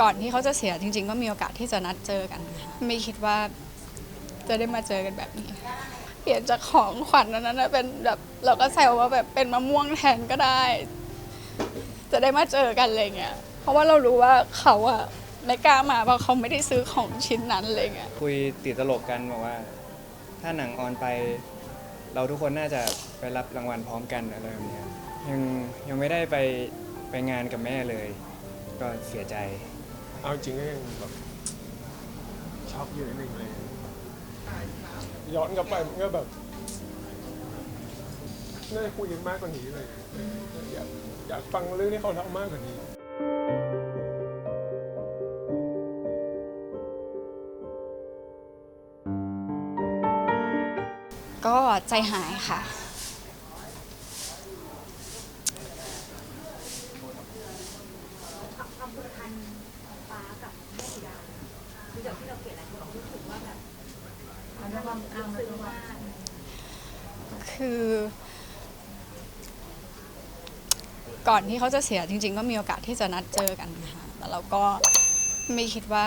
ก่อนที่เขาจะเสียจริง ๆ ก็มีโอกาสที่จะนัดเจอกันนะคะไม่คิดว่าจะได้มาเจอกันแบบนี้ เปลี่ยนจากของขวัญอันนั้นนะเป็นแบบเราก็แซวว่าแบบเป็นมะม่วงแทนก็ได้ จะได้มาเจอกันอะไรเงี้ยเพราะว่าเรารู้ว่าเขาอะไม่กล้ามาเพราะเขาไม่ได้ซื้อของชิ้นนั้นอะไรเงี้ยคุยติดตลกกันบอกว่า ถ้าหนังออนไป เราทุกคนน่าจะไปรับรางวัลพร้อมกันอะไรแบบเนี้ยยังยังไม่ได้ไปไปงานกับแม่เลย ก็เสียใจ เอาจริงก็ยังแบบช็อกอยู่นิดนึงเลยย้อนกลับไปมันก็แบบน่าจะคุยกันมากกว่านี้เลยอยากอยากฟังเรื่องที่เขาเล่ามากกว่านี้ก็ใจหายค่ะ ความผูกพันฟ้ากับแม่สีดาคือจากที่เราเขียนหลายคนบอกถูกว่าแบบมันมี คือ ก่อนที่เขาจะเสียจริง ๆ ก็มีโอกาสที่จะนัดเจอกันนะคะแต่เราก็ไม่คิดว่า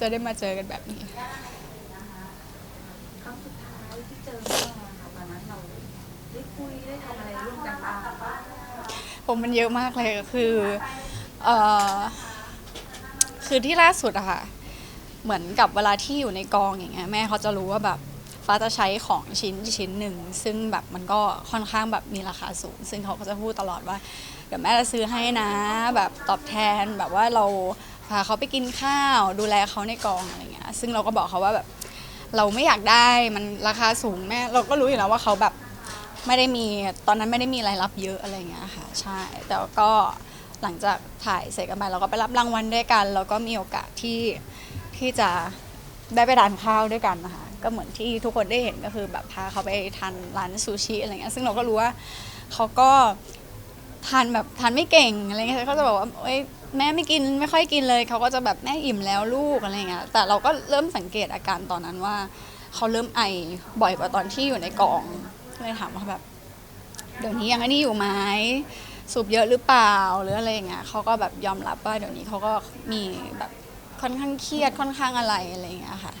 จะได้มาเจอกันแบบนี้ ครั้งสุดท้ายที่เจอแม่ค่ะตอนนั้นเราได้คุยได้ทำอะไรร่วมกันบ้างผมมันเยอะมากเลยก็คือเอ่อคือที่ล่าสุดอะค่ะ เหมือนกับเวลาที่อยู่ในกองอย่างเงี้ยแม่เขาจะรู้ว่าแบบฟ้าจะใช้ของชิ้นชิ้นหนึ่ง ซึ่งแบบมันก็ค่อนข้างแบบมีราคาสูง ซึ่งเขาก็จะพูดตลอดว่า เดี๋ยวแม่จะซื้อให้นะ แบบตอบแทนแบบว่าเราพาเขาไปกินข้าวดูแลเขาในกองอะไรเงี้ยซึ่งเราก็บอกเขาว่าแบบเราไม่อยากได้มันราคาสูงแม่เราก็รู้อยู่แล้วว่าเขาแบบไม่ได้มีตอนนั้นไม่ได้มีรายรับเยอะอะไรเงี้ยค่ะใช่แต่ก็หลังจากถ่ายเสร็จกันไปเราก็ไปรับรางวัลด้วยกัน แล้วก็มีโอกาสที่ ที่จะได้ไปทานข้าวด้วยกันนะคะก็เหมือนที่ทุกคนได้เห็นก็คือแบบพาเขาไปทานร้านซูชิอะไรเงี้ยซึ่งเราก็รู้ว่าเขาก็ทานแบบทานไม่เก่งอะไรเงี้ยเขาจะบอกว่าเอ้ยแม่ไม่กินไม่ค่อยกินเลยเขาก็จะแบบแม่อิ่มแล้วลูกอะไรเงี้ยแต่เราก็เริ่มสังเกตอาการตอนนั้นว่าเขาเริ่มไอบ่อยกว่าตอนที่อยู่ในกองเลยถามว่าแบบเดี๋ยวนี้ยังอันนี้อยู่ไหมสูบเยอะหรือเปล่าหรืออะไรอย่างเงี้ยเขาก็แบบยอมรับว่าเดี๋ยวนี้เขาก็มีแบบ ค่อนข้างเครียดค่อนข้างอะไรอะไรอย่างเงี้ยค่ะ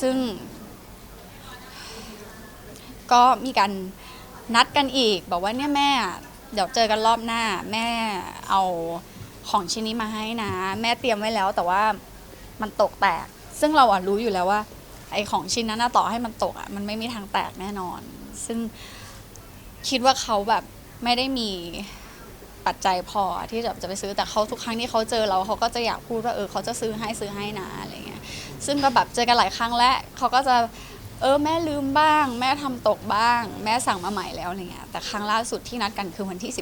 ซึ่ง ก็มีการนัดกันอีก บอกว่าเนี่ยแม่เดี๋ยวเจอกันรอบหน้า แม่เอาของชิ้นนี้มาให้นะ แม่เตรียมไว้แล้ว แต่ว่ามันตกแตก ซึ่งเราอะรู้อยู่แล้วว่า ไอ้ของชิ้นนั้นต่อให้มันตกอะมันไม่มีทางแตกแน่นอน ซึ่งคิดว่าเขาแบบไม่ได้มี ปัจจัยพอที่จะจะไปซื้อแต่เขาทุกครั้งที่เขาเจอเราเขาก็จะอยากพูดว่าเออเขาจะซื้อให้ซื้อให้นะอะไรเงี้ยซึ่งก็แบบเจอกันหลายครั้งแล้วเขาก็จะเออแม่ลืมบ้าง แม่ทำตกบ้าง แม่สั่งมาใหม่แล้วอะไรเงี้ยแต่ครั้งล่าสุดที่นัดกันคือวันที่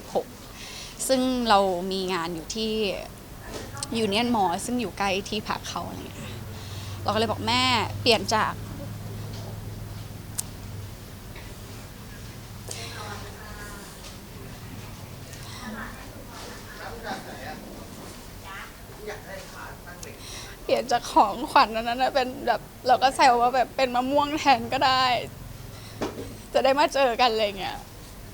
16 ซึ่งเรามีงานอยู่ที่ยูเนียนมอซึ่งอยู่ใกล้ที่พักเขาอะไรเงี้ยเราก็เลยบอกแม่เปลี่ยนจาก ลี่ยนจากของขวัญอันนั้นนะเป็นแบบเราก็แซวว่าแบบเป็นมะม่วงแทนก็ได้ จะได้มาเจอกันอะไรเงี้ย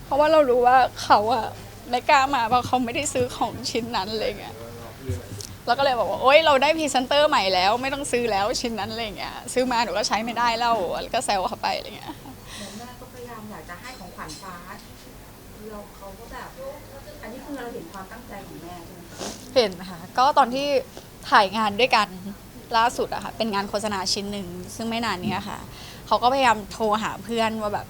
เพราะว่าเรารู้ว่าเขาอะไม่กล้ามาเพราะเขาไม่ได้ซื้อของชิ้นนั้นอะไรเงี้ยเราก็เลยบอกว่าโอ๊ยเราได้พรีเซนเตอร์ใหม่แล้ว ไม่ต้องซื้อแล้วชิ้นนั้นอะไรเงี้ยซื้อมาหนูก็ใช้ไม่ได้แล้วแล้วก็แซวเขาไปอะไรเงี้ยเหมือนแม่ก็พยายามอยากจะให้ของขวัญฟ้าเราเขาก็แบบอันนี้คือเราเห็นความตั้งใจของแม่ใช่ไหมคะเห็นค่ะก็ตอนที่ ถ่ายงานด้วยกันล่าสุดอะค่ะเป็นงานโฆษณาชิ้นหนึ่งซึ่งไม่นานนี้ค่ะเขาก็พยายามโทรหาเพื่อนว่าแบบ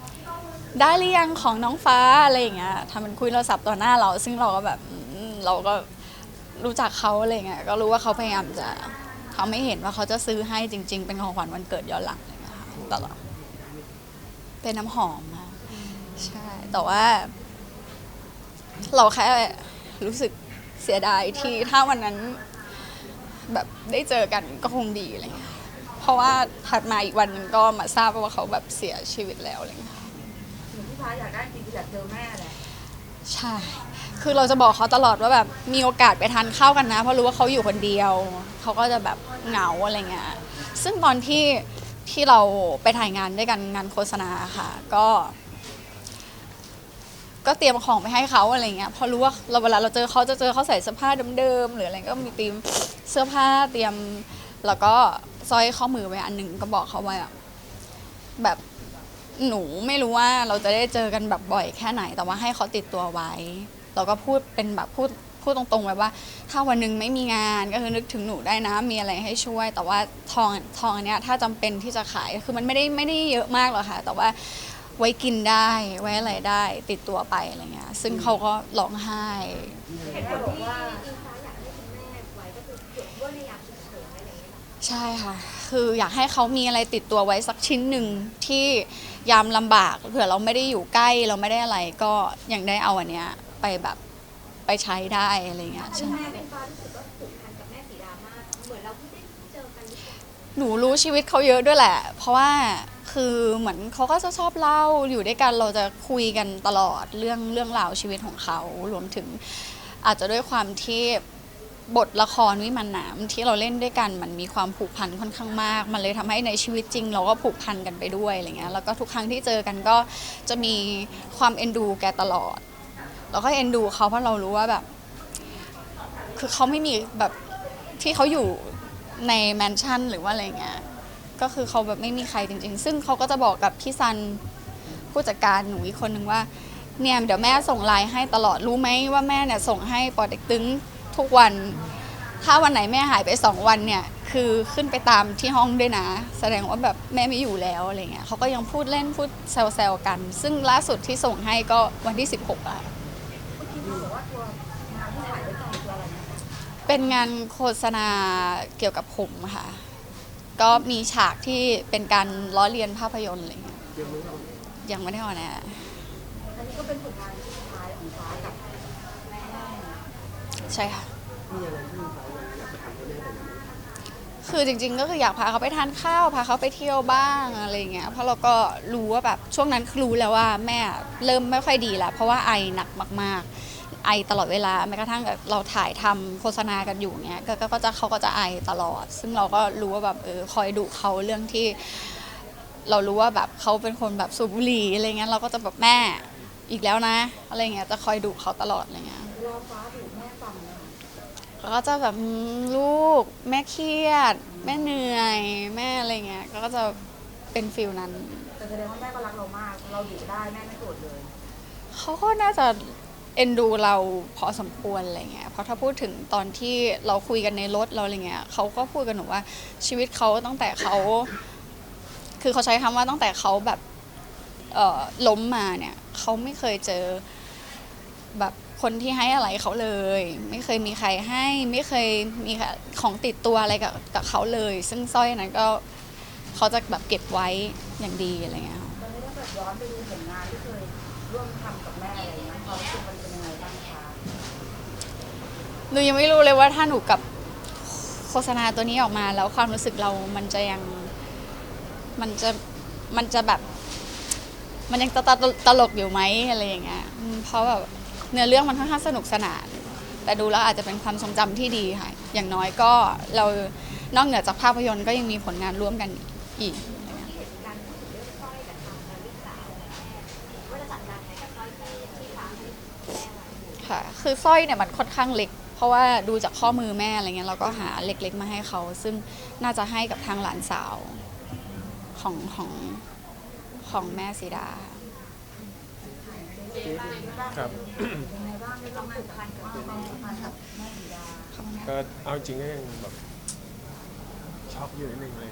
ได้หรือยังของน้องฟ้าอะไรอย่างเงี้ยทำมันคุยโทรศัพท์ต่อหน้าเรา ซึ่งเราก็แบบเราก็รู้จักเขาอะไรเงี้ยก็รู้ว่าเขาพยายามจะทำให้เห็นว่าเขาจะซื้อให้จริง ๆ เป็นของขวัญวันเกิดย้อนหลังอะไรเงี้ยค่ะตลอดเป็นน้ำหอมค่ะใช่แต่ว่า เราแค่รู้สึกเสียดายที่ถ้าวันนั้น แบบได้เจอกันก็คงดีอะไรเงี้ยเพราะว่าถัดมาอีกวันหนึงก็มาทราบว่าเขาแบบเสียชีวิตแล้วอะไรเงี้ยเหมือนที่ฟ้าอยากได้จริงๆอยากเจอแม่แหละใช่ คือเราจะบอกเขาตลอดว่าแบบมีโอกาสไปทานข้าวกันนะ เพราะรู้ว่าเขาอยู่คนเดียว เขาก็จะแบบเหงาอะไรเงี้ยซึ่งตอนที่ที่เราไปถ่ายงานด้วยกันงานโฆษณาค่ะ ก็ ก็เตรียมของไปให้เขาอะไรเงี้ยพอรู้ว่าเราเวลาเราเจอเขาจะเจอเขาใส่เสื้อผ้าเดิมๆหรืออะไรก็มีเตรียมเสื้อผ้าเตรียม แล้วก็สร้อยข้อมือไว้อันหนึ่งก็บอกเขาไว้อะแบบหนูไม่รู้ว่าเราจะได้เจอกันแบบบ่อยแค่ไหน แต่ว่าให้เขาติดตัวไว้ เราก็พูดเป็นแบบพูดพูดตรงๆไว้ว่า ถ้าวันหนึ่งไม่มีงานก็คือนึกถึงหนูได้นะมีอะไรให้ช่วย แต่ว่าทองทองอันเนี้ยถ้าจำเป็นที่จะขายคือมันไม่ได้ไม่ได้เยอะมากหรอกค่ะ แต่ว่า ไว้กินได้ไว้อะไรได้ติดตัวไปอะไรเงี้ยซึ่งเขาก็ร้องไห้ เห็นบอกว่าอิงฟ้าอยากให้คุณแม่ไว้ก็คือเก็บไว้ในยามฉุกเฉินอะไรอย่างเงี้ยใช่ค่ะ คืออยากให้เขามีอะไรติดตัวไว้สักชิ้นหนึ่งที่ยามลำบากเผื่อเราไม่ได้อยู่ใกล้เราไม่ได้อะไรก็ยังได้เอาอันเนี้ยไปแบบไปใช้ได้อะไรเงี้ยใช่แม่เป็นฟ้ารู้สึกว่าผูกพันกับแม่สีดามากเหมหนูรู้ชีวิตเขาเยอะด้วยแหละ เพราะว่า คือเหมือนเขาก็จะชอบเล่าอยู่ด้วยกันเราจะคุยกันตลอดเรื่องเรื่องราวชีวิตของเขารวมถึงอาจจะด้วยความที่บทละครวิมานหนามที่เราเล่นด้วยกันมันมีความผูกพันค่อนข้างมาก มันเลยทำให้ในชีวิตจริง เราก็ผูกพันกันไปด้วยอะไรเงี้ยแล้วก็ทุกครั้งที่เจอกันก็จะมีความเอ็นดูแกตลอดเราก็เอ็นดูเขาเพราะเรารู้ว่าแบบ คือเขาไม่มีแบบที่เขาอยู่ในแมนชั่นหรือว่าอะไรเงี้ย ก็คือเขาแบบไม่มีใครจริง ๆ ซึ่งเขาก็จะบอกกับพี่ซันผู้จัดการหนูอีกคนนึงว่าเนี่ยเดี๋ยวแม่ส่งไลน์ให้ตลอดรู้ไหมว่าแม่เนี่ยส่งให้ปอเด็กตึงทุกวัน ถ้าวันไหนแม่หายไปสองวันเนี่ยคือขึ้นไปตามที่ห้องด้วยนะ แสดงว่าแบบแม่ไม่อยู่แล้วอะไรเงี้ยเขาก็ยังพูดเล่นพูดแซวๆกัน ซึ่งล่าสุดที่ส่งให้ก็วันที่ 16อะเมื่อกี้เขาบอกว่าตัวงานที่ถ่ายด้วยกันคืออะไรนะคะเป็นงานโฆษณาเกี่ยวกับผมค่ะ ก็มีฉากที่เป็นการล้อเลียนภาพยนตร์อะไรเงี้ยยังไม่ได้ออนแอร์อันนี้ก็เป็นผลงานที่สุดท้ายของฟ้ากับแม่ใช่ค่ะคือจริงๆ ก็คืออยากพาเขาไปทานข้าว พาเขาไปเที่ยวบ้างอะไรเงี้ยเพราะเราก็รู้ว่าแบบช่วงนั้นคือรู้แล้วว่าแม่เริ่มไม่ค่อยดีแล้วเพราะว่าไอหนักมากๆ ไอตลอดเวลาแม้กระทั่งแบบเราถ่ายทำโฆษณากันอยู่เงี้ยก็ก็ก็จะเขาก็จะไอตลอด ซึ่งเราก็รู้ว่าแบบเออคอยดุเขาเรื่องที่ เรารู้ว่าแบบเขาเป็นคนแบบสูบบุหรี่อะไรเงี้ยเราก็จะแบบแม่อีกแล้วนะอะไรเงี้ยจะคอยดุเขาตลอดอะไรเงี้ยเวลาฟ้าถูกแม่ฟังเนี่ยเขาก็จะแบบอืมลูกแม่เครียด แม่เหนื่อยแม่อะไรเงี้ยก็จะเป็นฟิลนั้นแต่แสดงว่าแม่ก็รักเรามาก เราอยู่ได้แม่ไม่โกรธเลยเขาก็น่าจะ เอ็นดูเราพอสมควรอะไรเงี้ยเพราะถ้าพูดถึงตอนที่เราคุยกันในรถเราอะไรเงี้ยเขาก็พูดกับหนูว่าชีวิตเขาตั้งแต่เขา คือเขาใช้คำว่าตั้งแต่เขาแบบเอ่อล้มมาเนี่ยเขาไม่เคยเจอแบบคนที่ให้อะไรเขาเลย ไม่เคยมีใครให้ ไม่เคยมีของติดตัวอะไรกับกับเขาเลย ซึ่งสร้อยนั้นก็เขาจะแบบเก็บไว้อย่างดีอะไรเงี้ยตอนนี้ถ้าเกิดย้อนไปดูผลงานที่เคย ร่วมทำกับแม่อะไรเงี้ยความรู้สึกมันเป็นยังไงบ้างคะหนูยังไม่รู้เลยว่าถ้าหนูกับโฆษณาตัวนี้ออกมา แล้วความรู้สึกเรามันจะยังมันจะมันจะแบบ มันยังตตตลกอยู่ไหมอะไรอย่างเงี้ยอืมเพราะแบบเนื้อเรื่องมันค่อนข้างสนุกสนาน แต่ดูแล้วอาจจะเป็นความทรงจำที่ดีค่ะ อย่างน้อยก็เรานอกเหนือจากภาพยนตร์ก็ยังมีผลงานร่วมกันอีก ค่ะ คือสร้อยเนี่ยมันค่อนข้างเล็ก เพราะว่าดูจากข้อมือแม่อะไรเงี้ยเราก็หาเล็กๆมาให้เขา ซึ่งน่าจะให้กับทางหลานสาวของของของแม่สีดา ครับยังไงบ้างมีความผูกพันกับความผูกพันกับแม่สีดาก็เอาจริงก็ยังแบบช็อกอยู่นิดนึงเลย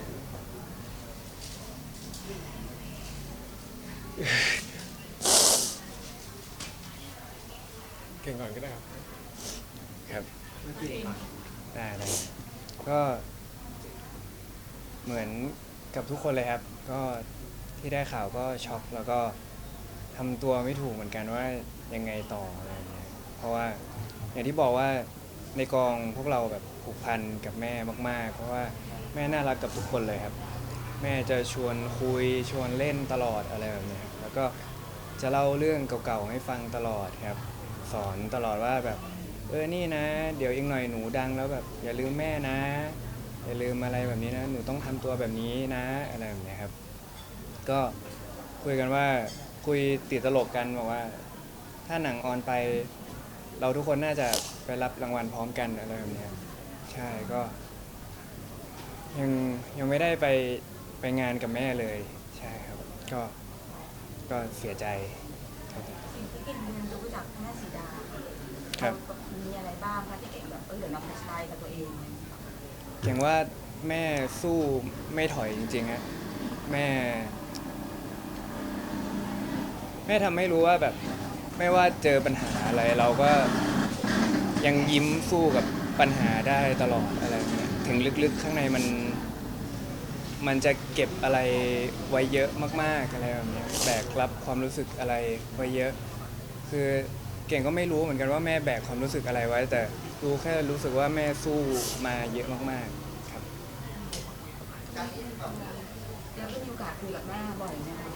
ก่งก่อนก็ได้ครับ ครับ ได้เลยก็เหมือนกับทุกคนเลยครับ ก็ที่ได้ข่าวก็ช็อกแล้วก็ทำตัวไม่ถูกเหมือนกันว่ายังไงต่ออะไรอย่างเงี้ยเพราะว่าอย่างที่บอกว่าในกองพวกเราแบบผูกพันกับแม่มาก ๆ เพราะว่าแม่น่ารักกับทุกคนเลยครับ แม่จะชวนคุยชวนเล่นตลอดอะไรแบบเนี้ยครับแล้วก็จะเล่าเรื่องเก่าๆให้ฟังตลอดครับ สอนตลอดว่าแบบ เออนี่นะ เดี๋ยวอีกหน่อยหนูดังแล้วแบบ อย่าลืมแม่นะ อย่าลืมอะไรแบบนี้นะ หนูต้องทำตัวแบบนี้นะอะไรแบบนี้ครับ ก็คุยกันว่าคุยติดตลกกันบอกว่า ถ้าหนังออนไป เราทุกคนน่าจะไปรับรางวัลพร้อมกันอะไรแบบนี้ใช่ก็ ยังยังไม่ได้ไปไปงานกับแม่เลย ใช่ครับ ก็ก็เสียใจครับ สิ่งที่เก่งเรียนรู้จากแม่สีดา ครับ มีอะไรบ้างคะที่เก่งแบบเออเดี๋ยวนำไปใช้กับตัวเองเก่งว่าแม่สู้ไม่ถอยจริงๆฮะแม่ แม่ทำให้รู้ว่าแบบ ไม่ว่าเจอปัญหาอะไร เราก็ยังยิ้มสู้กับปัญหาได้ตลอดอะไรแบบเงี้ยถึงลึกๆข้างในมัน มันจะเก็บอะไรไว้เยอะมากๆอะไรแบบเนี้ยแบกรับความรู้สึกอะไรไว้เยอะ คือ เก่งก็ไม่รู้เหมือนกันว่าแม่แบกความรู้สึกอะไรไว้ แต่รู้แค่รู้สึกว่าแม่สู้มาเยอะมากๆครับ แล้วก็มีโอกาสคุยกับแม่บ่อยไหมคะ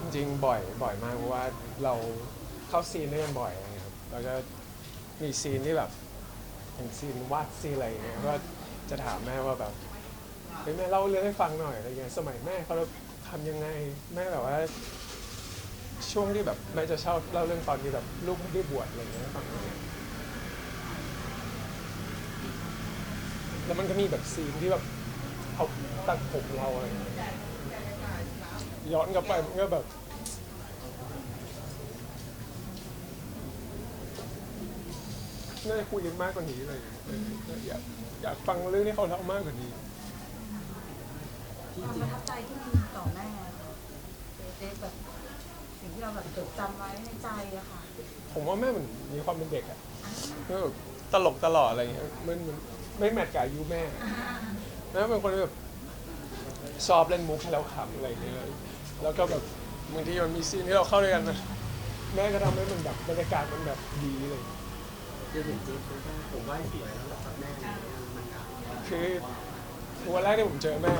จริงๆบ่อยบ่อยมากเพราะว่าเราเข้าซีนด้วยกันบ่อยอะไรเงี้ยครับแล้วก็มีซีนที่แบบเป็นซีนวาดซีนอะไรอย่างเงี้ยก็จะถามแม่ว่าแบบเฮ้ยแม่เล่าเรื่องให้ฟังหน่อยอะไรเงี้ยสมัยแม่เขาทำยังไงแม่แบบว่า ช่วงที่แบบแม่จะช่าเล่าเรื่องตอนที่แบบลูกไม่ได้บวชอะไรเงี้ยฟังเงี้ยแล้วมันก็มีแบบซีนที่แบบเขาตัดผมเราอะไรเงี้ยย้อนกลับไปมันก็แบบน่าจะคุยกันมากกว่านี้เลยอยากอยากฟังเรื่องที่เขาเล่ามากกว่านี้ความประทับใจที่มีต่อแม่เด็กแบบ ที่เราแบบจดจำไว้ในใจอะค่ะผมว่าแม่เหมือนมีความเป็นเด็กอะก็แบบตลกตลอดอะไรเงี้ยมันมันไม่แมทกับอายุแม่แม่เป็นคนที่แบบชอบเล่นมุกให้เราขำอะไรเงี้ยแล้วก็แบบบางทีมันมีซีนที่เราเข้าด้วยกันนะแม่ก็ทำให้มันแบบบรรยากาศมันแบบดีเลยคือจริงๆผมไหว้สวยแล้วครับแม่คือวันแรกที่ผมเจอแม่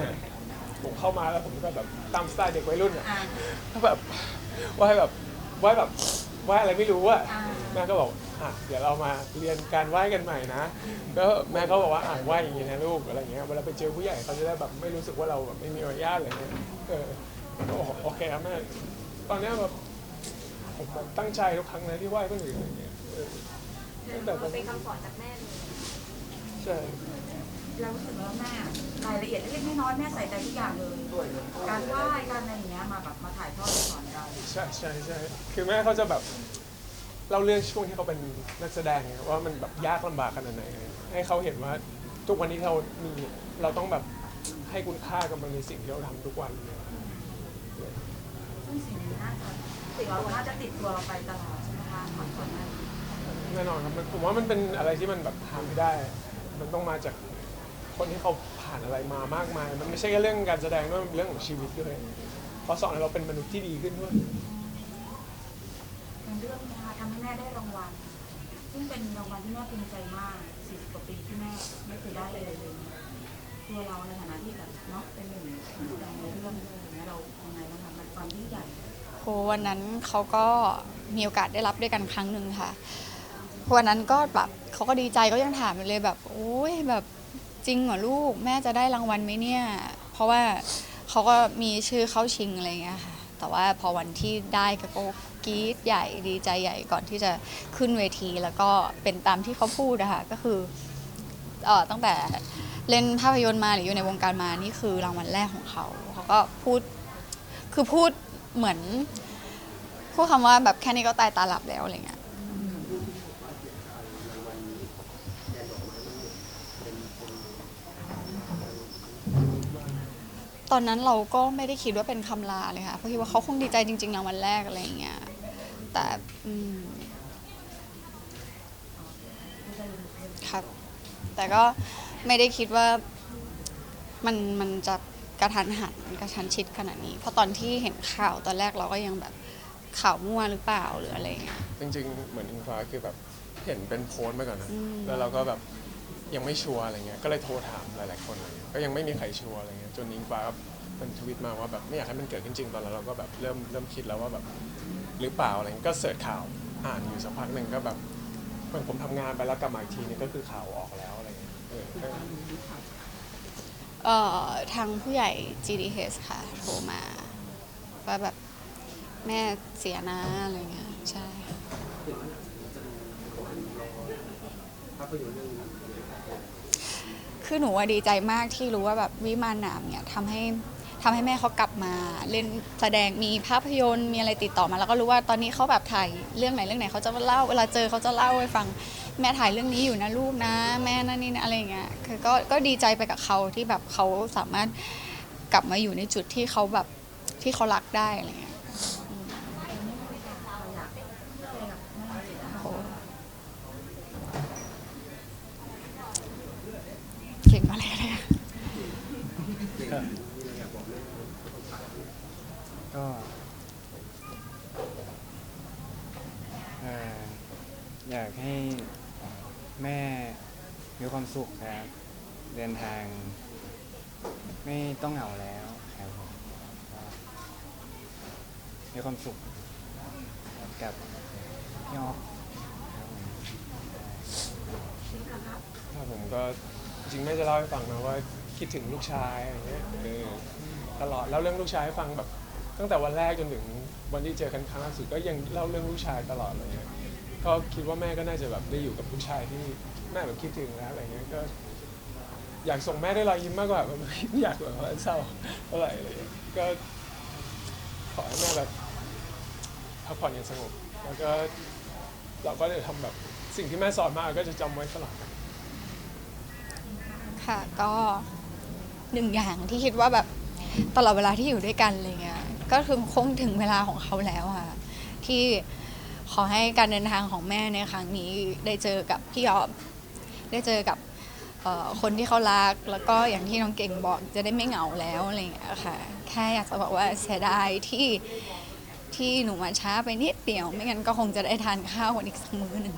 ผมเข้ามาแล้วผมก็แบบตามสไตล์เด็กวัยรุ่นอะอ่าก็แบบไหว้แบบไหว้แบบไหว้อะไรไม่รู้อะอ่าแม่ก็บอกอะเดี๋ยวเรามาเรียนการไหว้กันใหม่นะก็แม่ก็บอกว่าอะไหว้อย่างนี้นะลูกอะไรเงี้ยเวลาไปเจอผู้ใหญ่เขาจะได้แบบไม่รู้สึกว่าเราแบบไม่มีมารยาทอะไรเงี้ยเออก็บอกโอเคครับแม่ตอนเนี้ยแบบผมแบบตั้งใจทุกครั้งเลยที่ไหว้คนอื่นอะไรเงี้ยเออตั้งแต่ตอนเป็นคำสอนจากแม่เลย ใช่เรารู้สึกว่าแม่รายละเอียดเล็กๆน้อยๆแม่ใส่ใจทุกอย่างเลยการไหว้การอะไรอย่างเงี้ยมาแบบมาถ่ายทอดสอนเราใช่ใช่ใช่คือแม่เขาจะแบบเล่าเรื่องช่วงที่เขาเป็นนักแสดงไงว่ามันแบบยากลำบากขนาดไหนให้เขาเห็นว่าทุกวันนี้เรามีเราต้องแบบให้คุณค่ากับมันในสิ่งที่เราทำทุกวันเลยซึ่งสิ่งนี้น่าจะสิ่งเราน่าจะติดตัวเราไปตลอดใช่ไหมคะความสอนนั้นแน่นอนครับมันผมว่ามันเป็นอะไรที่มันแบบหาไม่ได้ มันต้องมาจากคนที่เขาผ่านอะไรมามากมาย มันไม่ใช่แค่เรื่องการแสดงด้วยมันเป็นเรื่องของชีวิตด้วยเขาสอนให้เราเป็นมนุษย์ที่ดีขึ้นด้วยเป็นเรื่องนะคะทำให้แม่ได้รางวัลซึ่งเป็นรางวัลที่แม่ภูมิใจมาก40กว่าปีที่แม่ไม่เคยได้เลยเลยตัวเราในฐานะที่แบบเนาะเป็นหนึ่งนักแสดงในเรื่องเลยอย่างเงี้ยเรายังไงบ้างคะมันความยิ่งใหญ่โหวันนั้นเขาก็มีโอกาสได้รับด้วยกันครั้งหนึ่งค่ะวันนั้นก็แบบ เขาก็ดีใจก็ยังถามอยู่เลยแบบโอ้ยแบบจริงเหรอลูกแม่จะได้รางวัลไหมเนี่ย เพราะว่าเขาก็มีชื่อเข้าชิงอะไรอย่างเงี้ยค่ะ แต่ว่าพอวันที่ได้ก็กรี๊ดใหญ่ดีใจใหญ่ก่อนที่จะขึ้นเวทีแล้วก็เป็นตามที่เขาพูดอะคะก็คือเอ่อตั้งแต่เล่นภาพยนตร์มาหรืออยู่ในวงการมานี่คือรางวัลแรกของเขาเขาก็พูดคือพูดเหมือนพูดคำว่าแบบแค่นี้ก็ตายตาหลับแล้วอะไรเงี้ย ตอนนั้นเราก็ไม่ได้คิดว่าเป็นคำลาเลยค่ะเพราะคิดว่าเขาคงดีใจจริงๆนะวันแรกอะไรอย่างเงี้ยแต่อืมครับ แต่ก็ไม่ได้คิดว่ามันมันจะกระทันหันกระชันชิดขนาดนี้ เพราะตอนที่เห็นข่าวตอนแรกเราก็ยังแบบข่าวมั่วหรือเปล่าหรืออะไรเงี้ย จริงๆ เหมือนอิงฟ้าคือแบบเห็นเป็นโพสต์มาก่อนนะ อืม แล้วเราก็แบบ ยังไม่ชัวร์อะไรเงี้ย ก็เลยโทรถามหลาย ๆ คนอะไรเงี้ย ก็ยังไม่มีใครชัวร์อะไรเงี้ย จนอิงฟ้าก็เป็นทวิตมาว่าแบบไม่อยากให้มันเกิดขึ้นจริงตอนนั้นเราก็แบบเริ่มเริ่มคิดแล้วว่าแบบหรือเปล่าอะไรเงี้ย ก็เสิร์ชข่าวอ่านอยู่สักพักหนึ่งก็แบบเหมือนผมทำงานไปแล้วกลับมาอีกทีเนี่ยก็คือข่าวออกแล้วอะไรเงี้ยเออก็เอ่อทางผู้ใหญ่ GDH ค่ะ โทรมาว่าแบบแม่เสียนะอะไรเงี้ย ใช่ค่ะถึงว่าจะวันรอภาพยนตร์เรื่องนี้ คือหนูว่าดีใจมากที่รู้ว่าแบบวิมานหนามเนี่ยทำให้ทำให้แม่เขากลับมาเล่นแสดงมีภาพยนตร์มีอะไรติดต่อมา แล้วก็รู้ว่าตอนนี้เขาแบบถ่ายเรื่องไหนเรื่องไหนเขาจะเล่าเวลาเจอเขาจะเล่าให้ฟังแม่ถ่ายเรื่องนี้อยู่นะลูกนะ แม่นั่นนี่นะอะไรอย่างเงี้ยคือก็ก็ดีใจไปกับเขาที่แบบเขาสามารถกลับมาอยู่ในจุดที่เขาแบบที่เขารักได้อะไรเงี้ย เราอยากเจอกับแม่จิตนะคะ โอ้เก่งมากเลยนะ ก็เอ่ออยากให้แม่ มีความสุขครับ เดินทาง ไม่ต้องเหงาแล้วครับผมมีความสุขกับพี่ออฟครับผมถ้าผมก็จริงๆแม่จะเล่าให้ฟังนะว่าคิดถึงลูกชายอะไรเงี้ยเออตลอดเล่าเรื่องลูกชายให้ฟังแบบ ตั้งแต่วันแรกจนถึงวันที่เจอกันครั้งล่าสุดก็ยังเล่าเรื่องลูกชายตลอดเลย ก็คิดว่าแม่ก็น่าจะแบบได้อยู่กับลูกชายที่แม่แบบคิดถึงแล้วอะไรเงี้ยก็อยากส่งแม่ได้รอยยิ้มมากกว่าแบบไม่อยากแบบว่าเศร้าเท่าไหร่อะไรเลยก็ขอให้แม่แบบพักผ่อนอย่างสงบแล้วก็เราก็จะทำแบบสิ่งที่แม่สอนมาก็จะจำไว้ตลอดค่ะก็หนึ่งอย่างที่คิดว่าแบบตลอดเวลาที่อยู่ด้วยกันอะไรเงี้ยก็คือคงถึงเวลาของเขาแล้วค่ะที่ ขอให้การเดินทางของแม่ในครั้งนี้ได้เจอกับพี่ยอมได้เจอกับคนที่เขารัก แล้วก็อย่างที่น้องเก่งบอกจะได้ไม่เหงาแล้วอะไรอย่างเงี้ยค่ะ แค่อยากจะบอกว่าเสียดายที่ที่หนูมาช้าไปนิดเดียว ไม่งั้นก็คงจะได้ทานข้าวกันอีกสักมื้อหนึ่ง